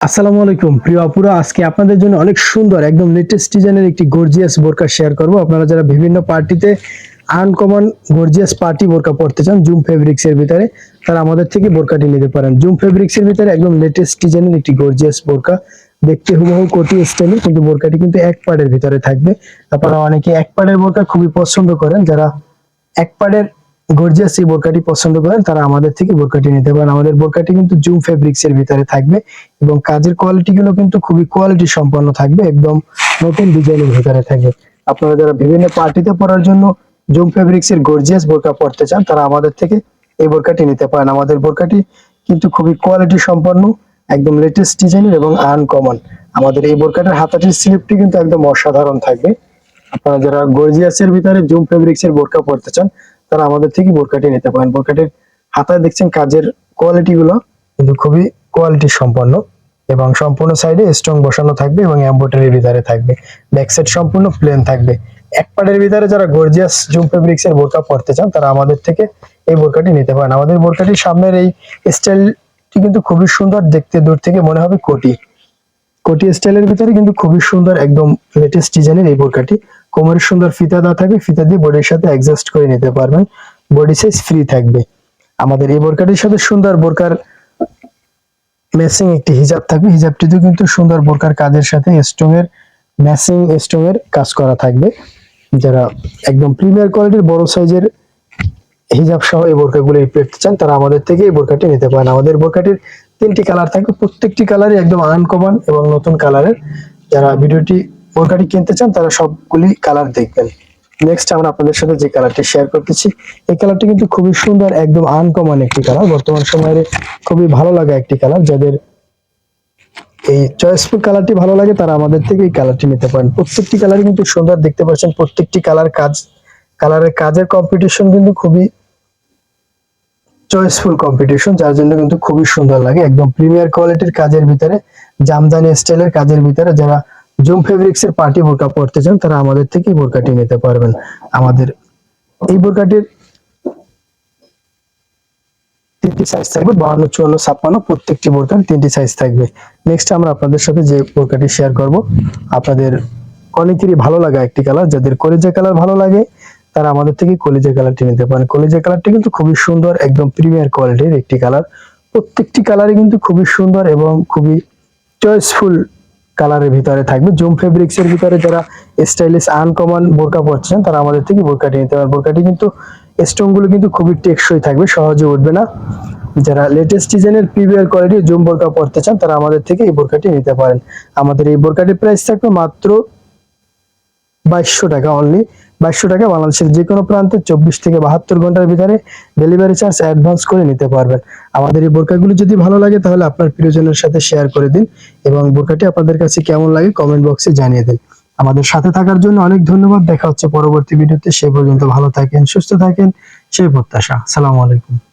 আসসালামু আলাইকুম প্রিয় আপুরা, আজকে আপনাদের জন্য অনেক সুন্দর, একদম লেটেস্ট ডিজাইনের একটি গর্জিয়াস বোরকা শেয়ার করব। আপনারা যারা বিভিন্ন পার্টিতে আনকমন গর্জিয়াস পার্টি বোরকা পড়তে চান জুম ফেব্রিক্স এর ভিতরে, তারা আমাদের থেকে বোরকাটি নিতে পারেন। জুম ফেব্রিক্স এর ভিতরে একদম লেটেস্ট ডিজাইনের একটি গর্জিয়াস বোরকা। দেখতে হুবহু কোটি স্টাইলের কিন্তু বোরকাটি কিন্তু এক পাড়ের ভিতরে থাকবে। আপনারা অনেকে এক পাড়ের বোরকা খুবই পছন্দ করেন, যারা এক পাড়ের গর্জিয়াস এই বোরকাটি পছন্দ করেন, তারা আমাদের থেকে বোরকাটি নিতে পারেন। আমাদের বোরকাটি কিন্তু জুম ফেব্রিক্স এর ভিতরে থাকবে এবং কাজের কোয়ালিটি গুলো কিন্তু খুবই কোয়ালিটি সম্পন্ন থাকবে, একদম নতুন ডিজাইনের ভিতরে থাকবে। আপনারা যারা বিভিন্ন পার্টিতে পরার জন্য জুম ফেব্রিক্স এর গর্জিয়াস বোরকা পড়তে চান, তারা আমাদের থেকে এই বোরকাটি নিতে পারেন। আমাদের বোরকাটি কিন্তু খুবই কোয়ালিটি সম্পন্ন, একদম লেটেস্ট ডিজাইনের এবং আনকমন আমাদের এই বোরকাটার হাতাটির স্লিপটি কিন্তু একদম অসাধারণ থাকবে। আপনারা যারা গর্জিয়াসের ভিতরে জুম ফেব্রিক্স এর বোরকা পড়তে চান তারা আমাদের থেকে বোরকাটি নিতে পারেন। বোরকাটির হাতায় দেখছেন কাজের কোয়ালিটি গুলো কিন্তু খুবই কোয়ালিটি সম্পন্ন এবং সম্পূর্ণ সাইডে স্ট্রং বসানো থাকবে এবং এম্বোটারির ভিতরে থাকবে। ব্যাক সাইড সম্পূর্ণ প্লেন থাকবে। এক পাড়ের ভিতরে যারা গর্জিয়াস জুম ফেব্রিক্স এর বোরকা পড়তে চান, তারা আমাদের থেকে এই বোরকাটি নিতে পারেন। আমাদের বোরকাটির সামনের এই স্টাইলটি কিন্তু খুবই সুন্দর, দেখতে দূর থেকে মনে হবে কোটি। কোটি স্টাইলের ভিতরে কিন্তু খুবই সুন্দর একদম লেটেস্ট ডিজাইনের এই বোরকাটি কোমরের সুন্দর ফিতা দেওয়া থাকবে, ফিতা দিয়ে বডির সাথে অ্যাডজাস্ট করে নিতে পারবেন। বডি সাইজ ফ্রি থাকবে। আমাদের এই বোরকাটির সাথে সুন্দর বোরকার ম্যাচিং একটি হিজাব থাকবে। হিজাবটিতেও কিন্তু সুন্দর বোরকার কাজের সাথে স্ট্রং এর ম্যাচিং স্ট্রং এর কাজ করা থাকবে। যারা একদম প্রিমিয়ার কোয়ালিটির বড় সাইজের হিজাব সহ এই বোরকাগুলো পেতে চান, তারা আমাদের থেকে এই বোরকাটি নিতে পারেন। আমাদের বোরকাটির তিনটি কালার থাকবে। প্রত্যেকটি কালারই একদম আনকমন এবং নতুন কালারের যারা ভিডিওটি বোরকাটি কিনতে চান, তারা সবগুলি কালার দেখবেন। নেক্সট আমরা আপনাদের সাথে যে কালারটি শেয়ার করতেছি, এই কালারটি কিন্তু খুবই সুন্দর, একদম আনকমন একটি কালার বর্তমান সময়ে খুবই ভালো লাগা একটি কালার যাদের এই চয়েসফুল কালারটি ভালো লাগে, তারা আমাদের থেকে এই কালারটি নিতে পারেন। প্রত্যেকটি কালারই কিন্তু সুন্দর দেখতে পাচ্ছেন, প্রত্যেকটি কালার কাজ কালারের কাজের কম্পিটিশন কিন্তু খুবই চয়েসফুল কম্পিটিশন যার জন্য কিন্তু খুবই সুন্দর লাগে। একদম প্রিমিয়ার কোয়ালিটির কাজের ভিতরে, জামদানি স্টাইলের কাজের ভিতরে যারা জুম ফেব্রিক্স এর পার্টি বোরকা পড়তে চান, তারা আমাদের থেকে বোরকাটি নিতে পারবেন। আমাদের এই বোরকাটির তিনটি সাইজ থাকবে, বাহান্ন, চুয়ান্ন, ছাপ্পান্ন, প্রত্যেকটি বোরকার তিনটি সাইজ থাকবে। নেক্সট আমরা আপনাদের সাথে যে বোরকাটি শেয়ার করব, আপনাদের অনেকেরই ভালো লাগা একটি কালার যাদের কলিজা কালার ভালো লাগে, তারা আমাদের থেকে কলিজা কালারটি নিতে পারেন। কলিজা কালারটি কিন্তু খুবই সুন্দর, একদম প্রিমিয়ার কোয়ালিটির একটি কালার প্রত্যেকটি কালারই কিন্তু খুবই সুন্দর এবং খুবই চয়েসফুল কালারের ভিতরে থাকবে। জুম ফেব্রিক্স এর ভিতরে যারা স্টাইলিশ আনকমন বোরকা পরছেন, তারা আমাদের থেকে বোরকাটি নিতে পারেন। বোরকাটি কিন্তু স্টোনগুলো কিন্তু খুবই টেকসই থাকবে, সহজে উঠবে না। যারা লেটেস্ট ডিজাইনের প্রিভিয়ার কোয়ালিটি জুম বোরকা পরতে চান, তারা আমাদের থেকে এই বোরকাটি নিতে পারেন। আমাদের এই বোরকাটির প্রাইস থাকবে মাত্র বাইশশো টাকা অনলি বাইশশো টাকা বাংলাদেশের যে কোনো প্রান্তে চব্বিশ থেকে বাহাত্তর ঘণ্টার ভিতরে ডেলিভারি চার্জ অ্যাডভান্স করে নিতে পারবেন। আমাদের এই বোরকাগুলি যদি ভালো লাগে তাহলে আপনার প্রিয়জনের সাথে শেয়ার করে দিন এবং বোরকাটি আপনাদের কাছে কেমন লাগে কমেন্ট বক্সে জানিয়ে দিন। আমাদের সাথে থাকার জন্য অনেক ধন্যবাদ। দেখা হচ্ছে পরবর্তী ভিডিওতে। সে পর্যন্ত ভালো থাকেন, সুস্থ থাকেন। সেই প্রত্যাশা। সালামু আলাইকুম।